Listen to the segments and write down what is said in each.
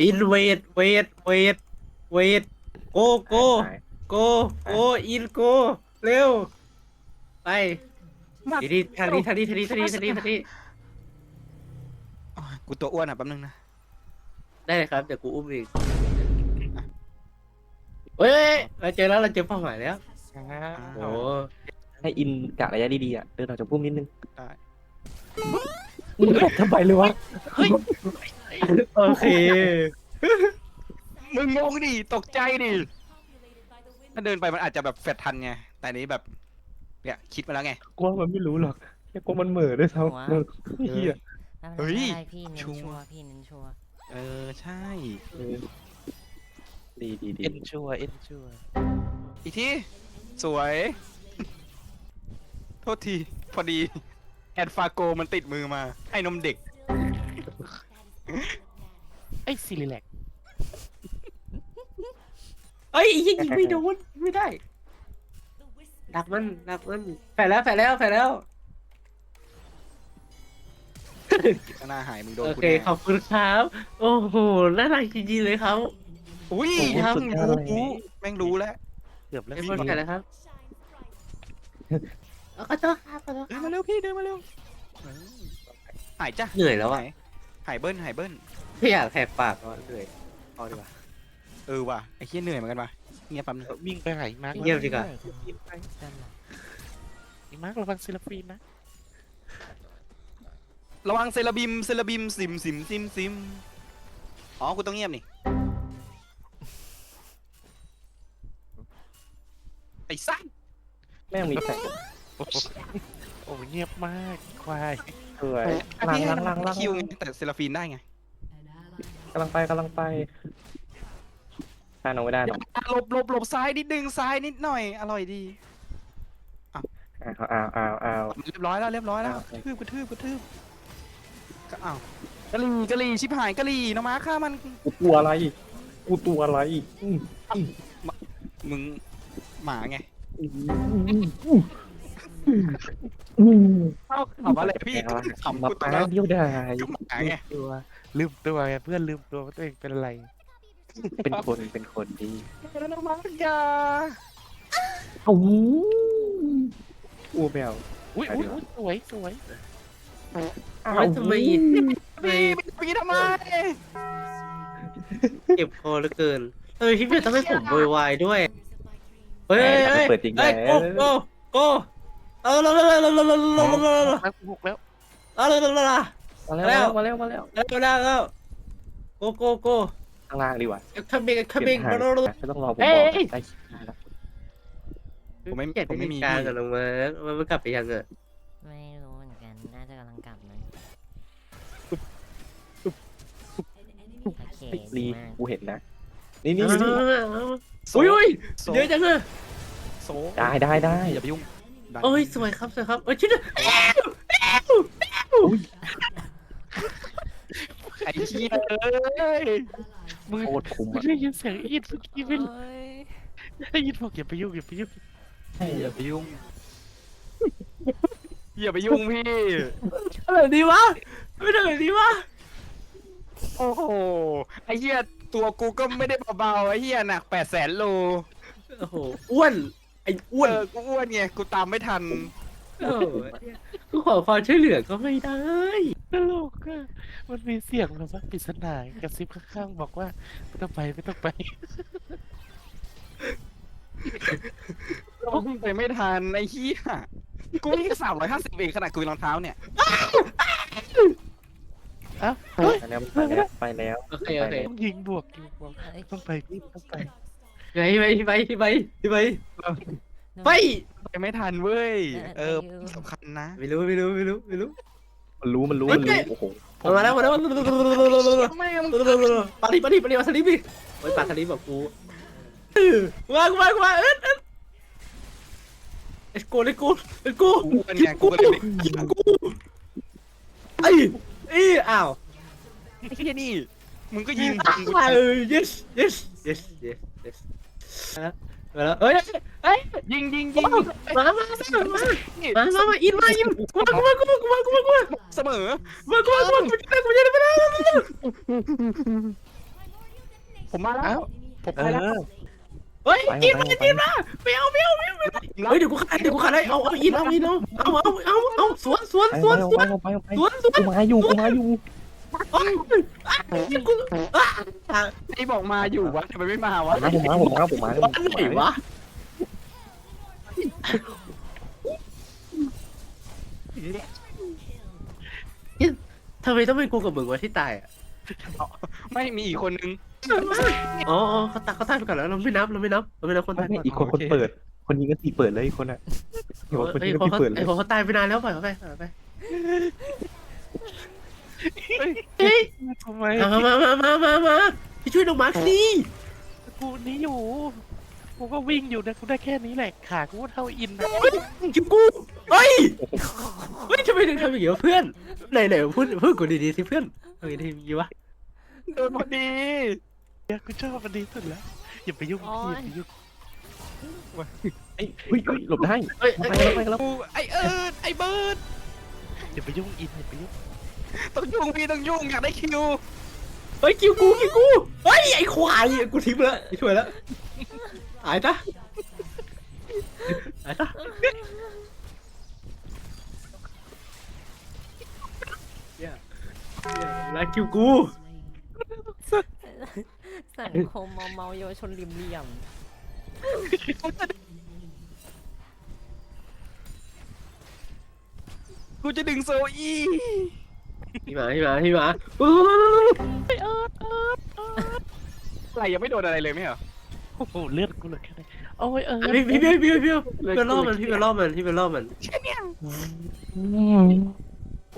อินเวดเวดเวดเวดโกโกหายโกโกอินโกเร็วไปทีนี้ทางนี้ทางนี้ทางนี้ทางนี้ทางนี้ทางนี้โอ้ยกูตัวอ้วนอะแป๊บนึงนะ ได้เลยครับเดี๋ยวกูอุ้มอีกเฮ้ยเราเจอแล้วเราเจอเป้าหมายแล้วโอ้ให้อินกะระยะดีๆอะเดินออกจากพุ่มนิดนึง ได้ มึงตกทำไมเลยวะโอเค มึงงงดิตกใจดิถ้าเดินไปมันอาจจะแบบแฟดทันไงแต่อันนี้แบบเนี่ยคิดมาแล้วไง กลัวมันไม่รู้หรอกแค่กลัวมันเหม่อด้วยซ้ำมึงเฮียเฮ้ยได้พี่เน้นชัวร์ชัวร์พี่เน้นชัวร์เออใช่เออดีดีดีเอ็นชัวเอ็นชัวอีกทีสวย โทษที พอดี แอดฟาโกมันติดมือมา ให้นมเด็ก ไอ้ซิลิแลกเอ้ยยิงยิงไม่โดนไม่ได้ดักมันดักมันแฝดแล้วแฝดแล้วแฝดแล้วข้างหน้าหายมึงโดนโอกูเคแน่ขอบคุณครับ โอ้โหน่ารักจริงๆเลยครับ อุ้ยโอ้โหยังสุดยอดรู้เลยรู้แม่งรู้แล้ว เกือบแล้วเอ้ยพี่มันแฝดแล้วครับ เอาขอโทษครับขอโทษเดินมาเร็วพี่เดินมาเร็วหายจ้ะเหนื่อยแล้วอะหายหายเบิ้ลหายเบิ้ลไม่อยากแหกปากอะเหนื่อยพอดีกว่า เออว่ะไอ้เหี้ยเหนื่อยเหมือนกันว่ะเงียบแป๊บนึงวิ่งไปไหนมาร์คเงียบดีกว่า วิ่งไปนั่นแหละอีมาร์คระวังซิลฟีนนะระวังเซราบิมเซราบิมซิมซิมซิมซิมอ๋อกูต้องเงียบนี่ไอ้สัสแม่งมีแสง โอ้โหโอ้เงียบมากควาย สวยอะลังพี่ให้ลังมันลังลังคิวไงแต่เซราฟีนได้ไงกำลังไปกำลังไปทานเอาไม่ได้หรอกอะหลบหลบหลบซ้ายนิดนึงซ้ายนิดหน่อย อร่อยดีอ้าวอ้าวอ้าวอ้าวเรียบร้อยแล้วเรียบร้อยแล้วอะกระทืบกระทืบกระทืบก็อ้าวกะหรี่กะหรี่ชิบหายกะหรี่น้องม้าฆ่ามันกูตัวอะไรกูตัวอะไรอืมมึงหมาไงอืมอืม เอ้าขำอะไรพี่แกวะขำมากูตัวปานั้นเดียวได้ก็หมาไงตัวลืมตัวไงเพื่อนลืมตัวว่าตัวเองเป็นอะไรเป็นคนเป็นคนดีแล้วน้องม้าอย่าเอ้าอู้แมวอุ้ยอุ้ยอุ๊ยสวยสวยอ้าวเฮ้ยทำไมทำไมพี่พี่ทำไมเก็บคอเหลือเกินทำไมพี่เบียร์ต้องให้ผมโวยวายด้วย เฮ้ยเฮ้ยเปิดจริงเฮ้ยแล้โกวโกโก เอาละละละละละละละละละละมาหกแล้วเอาละละละละมาแล้วมาแล้วมาแล้วแล้วแล้วแล้วโกโกโกข้างล่างดีกว่าคัมเบงคัมเบงเปลี่ยนทางไม่ต้องรอผมเอ้บอกยได้ผมไม่เก็บผมไม่มีการพี่กันลงมามันไม่กลับไปยังเออไม่รู้เหมือนกันน่าจะกำลังกลับนะโอเครีดีมากกูเห็นนะนี่นี่นี่โซอุ้ยอุ้ยโซเยอะจังเลยโซได้ได้ได้อย่าไปยุ่ง ดันโอ้ยสวยครับสวยครับโอ้ยชิ้นไอ้เหี้ยเอ้ยมึงโคตรคุ้มมึงอะได้ยินเสียงอีดเมื่อกี้ไม่โอ้ยได้ยินบอกอย่าไปยุ่งอย่าไปยุ่งอย่าไปยุ่งอย่าไปยุ่งพี่ อะไรดีวะไม่ทำแบบนี้วะโอ้โห ไอ้เหี้ยตัวกูก็ไม่ได้เบาๆ ไอ้เหี้ยหนักแปดแสนโล โอ้โหอ้วน ไอ้อ้วนเออกูอ้วนไงกูตามไม่ทันโอ้โหกูขอความช่วยเหลือก็ไม่ได้ ตลกอะมันมีเสียงแบบว่าปริศนากระซิบข้างๆบอกว่าไม่ต้องไปไม่ต้องไปเราวิ่งไปไม่ทันไอ้เหี้ยกูวิ่งสามร้อยห้าสิบเองขนาดกูมีรองเท้าเนี่ยอ้าวไปแล้วไปแล้วไปแล้วโอเคโอเค ต้องยิงบวกยิงบวกเอ้ยต้องไปพี่ต้องไป ไปไปไปไปไปไปไปไปไม่ทันเว้ย เออสำคัญนะไม่รู้ไม่รู้ไม่รู้ไม่รู้มันรู้มันรู้มันรู้โอ้โหมาแล้วมาแล้วไม่มึงปาดิปาดิปาดิมาสลิปดิโอ้ยปาสลิปแบบกูมากูมากูมาเอ็ดเอ็ดเอ็ดกูเอ็ดกูเอ็ดกูกูอ้วนไงกูก็เลยไม่กูไอ้ไอ้อ้าวไอ้เหี้ยนี่มึงก็ยิงกูมาเออ yes yes yes yes yes มาแล้วเฮ้ยเฮ้ยยิงยิงยิงมามามามามามามาอินมาอินมากูมากูมากูมากูมากูมาเสมอมากูมากูมากูจะกูจะได้ไปแล้วผมมาแล้วผมเอไปแล้วอเฮ้ยไปกินไปมาไปกินมาไม่เอาไม่เอาไม่เอาไม่เอาเฮ้ยเดี๋ยวกูขายเดี๋ยวกูขายได้เอาเอาอินเอาอินเอาเอาเอาเอาเอาสวนสวนไปสวนสวนไปไปไปสวนสวนกูมาอยู่กูมาอยู่ ไอ้บอกมาอยู่วะทำไมไม่มาวะผมมาผมมาผมมาผมมาอันไหนวะทำไมต้องเป็นกูกับมึงวะที่ตายอะไม่มีอีกคนนึงอ๋อเขาตายเขาตายไปก่อนแล้วเราไม่นับเราไม่นับเราไม่นับคนตายอีกคนคนเปิด คนยิงกันตีเปิดเลยอีกคนอะอีกคนนไอ้คกันนตีเขาเปิดเลไอ้คนเขาตายไปนานแล้วปล่อยเขาไปปล่อยไป เฮ้ยทำไมมามามามามามาพี่ช่วยน้องมาร์คสิกูนี้อยู่ กูก็วิ่งอยู่นะกูได้แค่นี้แหละ ขากูก็เท่าอินนะคิวกูเฮ้ยเฮ้ยทำไมถึงทำอย่างนี้วะเพื่อนไหนไหนพูดพูดกูดีๆสิเพื่อนทำไมถึงอย่างนี้วะโดนพอดีเดี๋ยวกูชอบมันดีสุดแล้ว อย่าไปยุ่งพี่อย่าไปยุ่งเฮ้เฮ้ยเฮ้ยหลบได้เฮ้ยไปแล้วไปแล้วไอเอิร์ดไอเบิร์ดอย่าไปยุ่งอินอย่าไปยุ่ง ต้องยุ่งพี่ต้องยุ่งอยากได้คิวเฮ้ยคิวกูคิวกูเฮ้ยไอ้ควายกูทิ้งไปแล้วไอ้ช่วยแล้วหายซะหายซะเหี้ยเหี้ยแล้วคิวกูสังคมเมาเมาๆเยาวชนริมเหลี่ยมกูจะดึงโซอี พี่หมาพี่หมาพี่หมาอะไรยังไม่โดนอะไรเลยไหมเหรอโอ้โหเลือดกูเหลือแค่ไหนโอ้ยเออพี่พี่พี่พี่พี่พี่เป็นล่อมันพี่เป็นล่อมันพี่เป็นล่อมัน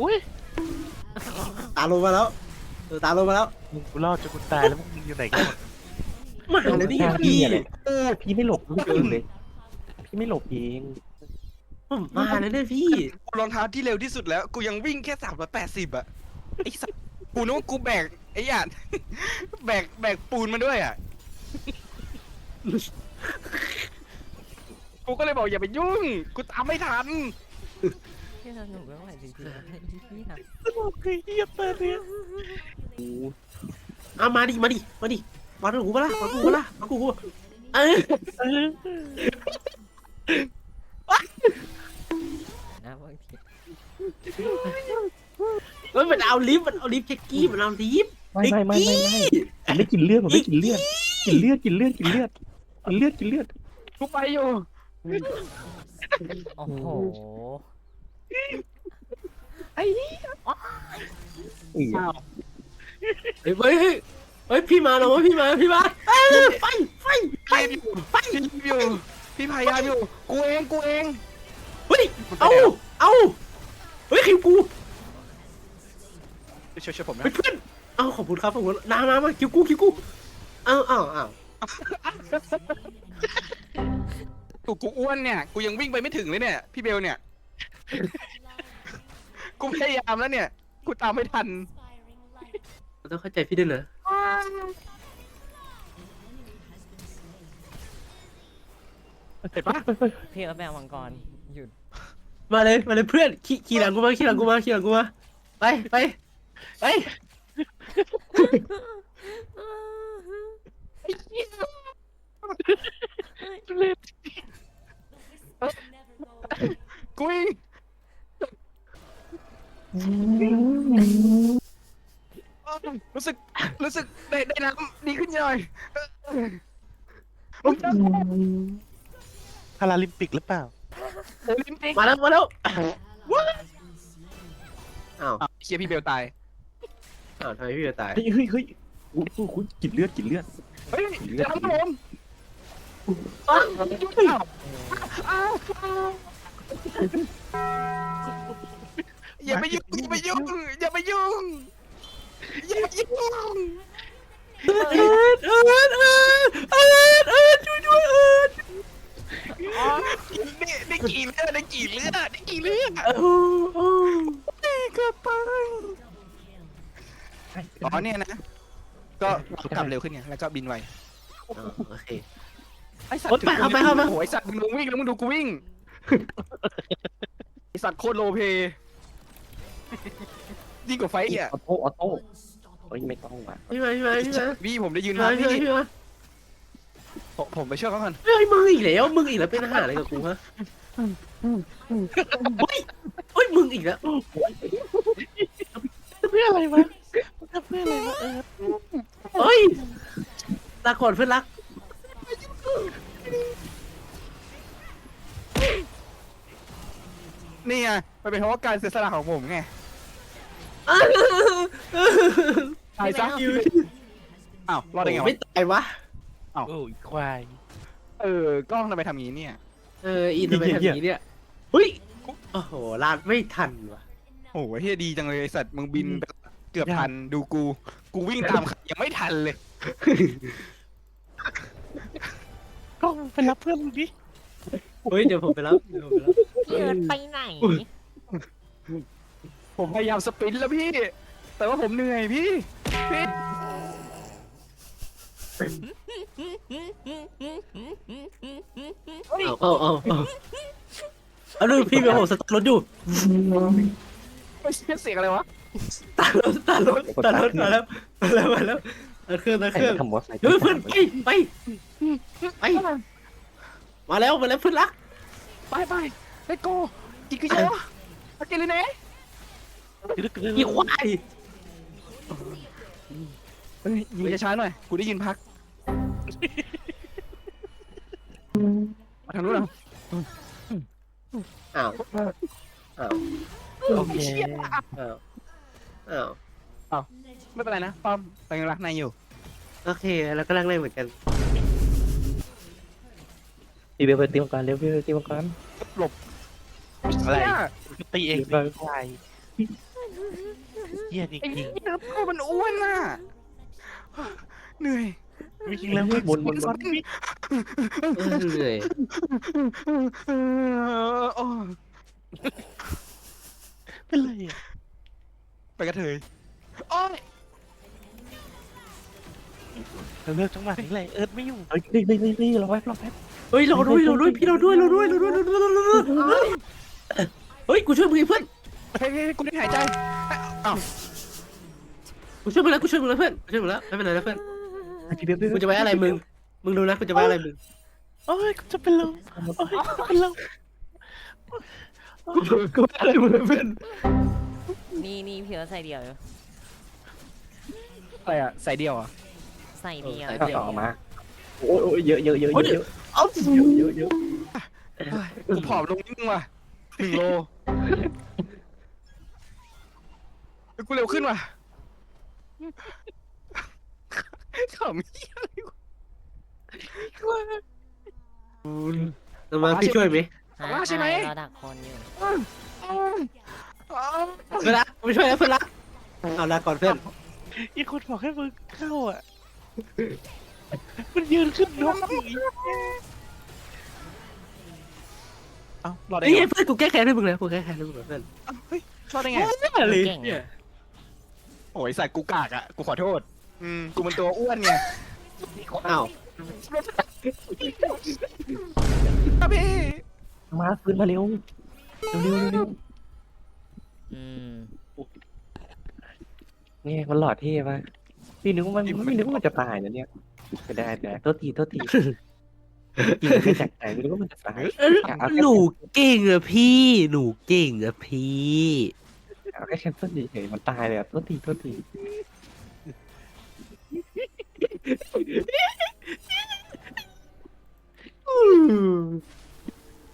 อุ้ยตาลงมาแล้วเออตาลงมาแล้วมึงกูรอดจนกูตายแล้วมึงอยู่ไหนกันหมดมาเลยนี่พี่อะไรโอ้พี่ไม่หลบไม่ตื่นเลยพี่ไม่หลบเอง ผมมาเลยเนี่ยพี่ กูรองเท้าที่เร็วที่สุดแล้ว กูยังวิ่งแค่สามร้อยแปดสิบอะไอ้สัสกูนึกว่ากูแบกไอ้หยาด แบกแบกปูนมาด้วยอะกูก็เลยบอกอย่าไปยุ่ง กูตามไม่ทันที่สนุกไม่ไหวจริงๆนะพี่ค่ะสนุกคือเฮียเปิดเนี่ยเอามาดิ มาดิ มาดิมาดูกูปะล่ะมาดูกูปะล่ะมาดูกูเออเออ นะบางทีเฮ้ยมันเอาลิฟต์มันเอาลิฟต์เช็คกี้มันเอาลิฟต์ ไม่ไม่ไม่ไม่ไม่ผมได้กินเลือดผมได้กินเลือดกินเลือดกินเลือดกินเลือดกินเลือดกินเลือดกูไปอยู่โอ้โหเอ้ยอ้าวเฮ้ยเฮ้ยเฮ้ยเฮ้ยพี่มาแล้ววะพี่มาพี่มาเอ้ยไฟไฟไปอยู่ไปอยู่พี่พยายามอยู่กูเองกูเอง เฮ้ย เอาเอาเฮ้ยคิวกูช่วยช่วยผมนะเฮ้ยเพื่อน เอาขอบคุณครับขอบคุณนามามาคิวกูคิวกูเอาเอาเอากูกูอ้วนเนี่ย กูยังวิ่งไปไม่ถึงเลยเนี่ย พี่เบลเนี่ย กูพยายามแล้วเนี่ย กูตามไม่ทันต้องเข้าใจพี่ด้วยนะ เห็นปะพี่เอาแบลมังกรหยุดมาเลยมาเลยเพื่อนขี่ขี่หลังกูมาขี่หลังกูมาขี่หลังกูมาไปไปไปเลือดกูวิ่งรู้สึกรู้สึกได้ได้น้ำดีขึ้นหน่อย พาราลิมปิกหรือเปล่าโอลิมปิกมาแล้วมาแล้วอ้าวอ้าวเชียร์พี่เบลตาย อ้าวทำไมพี่จะตายเฮ้ยเฮ้ยเฮ้ยอุ้ยอุ้ยกินเลือดกินเลือด เฮ้ยเลือด จะทำผมอ้าวอ้าวอย่าไปยุ่งอย่าไปยุ่งอย่าไปยุ่งอย่าไปยุ่ง เอิร์ดเอิร์ดเอิร์ด เนี่ยนะ ก็กลับเร็วขึ้นไง แล้วก็บินไวโอเค ไอสัตโอ๊ยว์ไปเอาไปเอาไป โอ้ยไอสัตว์มึงลงวิ่งแล้วมึงดูกูวิ่ง ไอสัตว์โคตรโลเพยิ่งกว่าไฟอีกอะออโต้ออโต้โอ้ยไม่ต้องว่ะพี่มาพี่มาพี่มาพี่ผมได้ยืนพี่มามาพี่พี่มาพี่มาผมผมไปช่วยเขาก่อนเฮ้ยมึงอีกแล้วมึงอีกแล้วเป็นทหารอะไรกับกูฮะเฮ้ยเฮ้ยมึงอีกแล้วเพื่ออะไรวะมันทำ เพื่ออะไรวะเออเฮ้ยลาก่อนเพื่อนรัก นี่ไงมันเป็นเพราะว่าการเสียสละของผมไงตายซะอ้าวรอดได้ไงวะ ไม่ตายวะ โอ้ยควาย เออกล้องทำไมทำอย่างนี้เนี่ย เอออินทำไมทำอย่างนี้เนี่ยเฮ้ย โอ้โหลาดไม่ทันว่ะ โอ้โหเฮียดีจังเลยไอ้สัตว์มึงบินไปเกือบทันดูกู กูวิ่งตามใครยังไม่ทันเลยกล้องไปรับเพื่อนมึงดิ เฮ้ยเดี๋ยวผมไปรับเดี๋ยวผมไปรับพี่เอิร์ธไปไหน ผมพยายามสปรินต์แล้วพี่ แต่ว่าผมเหนื่อยพี่พี่เอาเอาเอาเอาเอาดูพี่เบลผมสตาร์ทรถอยู่ไม่ใช่เสียงอะไรวะส ตาร์ทรถตาร์ทรถตาร์ทรถมาแล้วมาแล้วมาแล้วเอาเครื่องเอาเครื่องมาทำมอสไซค์เฮ้ยเพื่อนไปไปไปมาแล้วมาแล้วเพื่อนรักไปไปเลโก้จิกกิโยอากิริเน่อีควายเฮ้ยยิงช้าๆหน่อยกูได้ยินพักมาทางนู้นเหรออ้าวอ้าวโอเคอ้าว อ้าวไม่เป็นไรนะป้อมไปยังรักนายอยู่ โอเคแล้วก็นั่งเล่นเหมือนกันพี่เบลไปตีมังกรเร็วพี่เบลตีมังกรอะไรตีเองเดี๋ยวดีควายเฮียจไอ้ริงเนื้อตัวมันอ้วนน่ะเหนื่อยๆจริงๆแล้วบนบนบนเออเหนื่อยโอ้เป็นไรอะ ไปกระเทยโอ้ยเราเลิกจังหวะนี้เลยเอิร์ธไม่อยู่เฮ้ยนี่นี่นี่นี่รอแป๊บรอแป๊บเฮ้ยเราด้วยเราด้วยพี่เราด้วยเราด้วยเราด้วยเราด้วยเราด้วยเราด้วยเฮ้ยกูช่วยมึงเพื่อนเฮ้ยเฮ้ยกูได้หายใจอ้าวกูช่วยมึงแล้วกูช่วยมึงแล้วเพื่อนกูช่วยมึงแล้วไม่เป็นไรนะเพื่อนพี่เบลพี่เบกูลจะไว้อะไรมึงมึงดูนะกูจะไว้อะไรมึงโอ้ยกูจะเป็นลมโอ้ยกูจะเป็นลมกูไว้อะไรมึงเพื่อน นี่นี่พี่เอิร์ธใส่เดียวอยู่อะไรอะใส่เดียวอะ ใส่เดียวต่อออกมา โอ้ยโอ้ยเยอะเยอะเยอะเยอะเยอะเอ้าเยอะเยอะเยอะกูผอมลงนิดนึงว่ะหนึ่งโลเฮ้ยกูเร็วขึ้นว่ะขำเหี้ยอะไรวะเอามาพี่ช่วยไหมหาว่าใช่ไหม เราดักคนอยู่ เพื่อนรักไม่ช่วยแล้วเพื่อนรักเอาละก่อนเพื่อนอีกคนบอกให้มึงเข้าอะ มันยืนขึ้นนกอยู่อีกเอ้ารอดได้นี่ไงเพื่อนกูแก้แค้นให้มึงแล้วกูแก้แค้นให้มึงแล้วเพื่อนเอ้าเฮ้ยรอดได้ไง อะไรเก่งเนี่ยอะโอ้ยใส่กูกากอะ กูขอโทษ อืม กูมันตัวอ้วนไงอ้าวครับพี่มาฟื้นมาเร็วเร็วเร็วเร็ว อืมนี่มันหลอดเท่ปะพี่นึกว่ามันไม่นึกว่ามันจะตายนะเนี่ยไม่ได้แต่โทษทีโทษทีกินไม่จากใจไม่นึกว่ามันจะตายหนูเก่งอะพี่ หนูเก่งอะพี่ เอาแค่แคนเซิลเฉยๆมันตายเลยอะโทษทีโทษที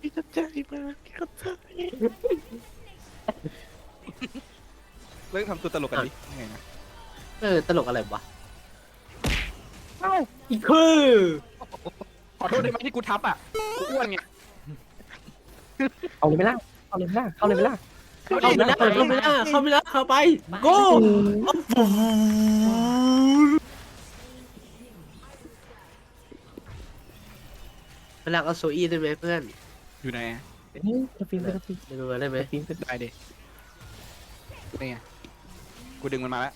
พี่เข้าใจมากพี่เข้าใจ เลิกทำตัวตลกกันดิไงนะเออตลกอะไรวะเอ้าอีกคือขอโทษได้ไหมที่กูทับอะกูอ้วนไงเอาเลยไหมล่ะเอาเลยไหมล่ะเอาเลยไหมล่ะเข้าไม่ได้เข้าไม่ได้เข้าไม่ได้เข้าไปโก้เวลาเอาโซอี้ได้ไหมเพื่อนอยู่ไหนอะเฮ้ยกระฟิล์มกระฟิล์มได้ไหมได้ไหมกระฟิล์มกระฟิล์มได้ดิ นี่ไงกูดึงมันมาแล้ว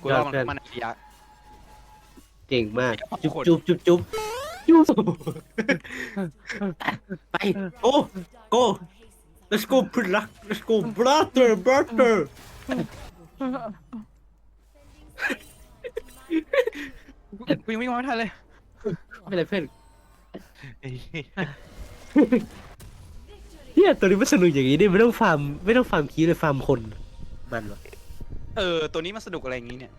กูรอมันมาในระยะ เก่งมาก จุ๊บจุ๊บจุ๊บจุ๊บจุ๊บไปโอ้ go let's go p r o d u c let's go brother brother กูยังไม่งมามทันเลยไม่เป็นไรเพื่อนเฮียตัวนี้มัสนุกอย่างนี้ดิไม่ต้องฟาร์มไม่ต้องฟาร์มคีเลยฟาร์มคน บนเหรอ เออ ตัวนี้มันสนุกอะไรอย่างนี้เนี่ย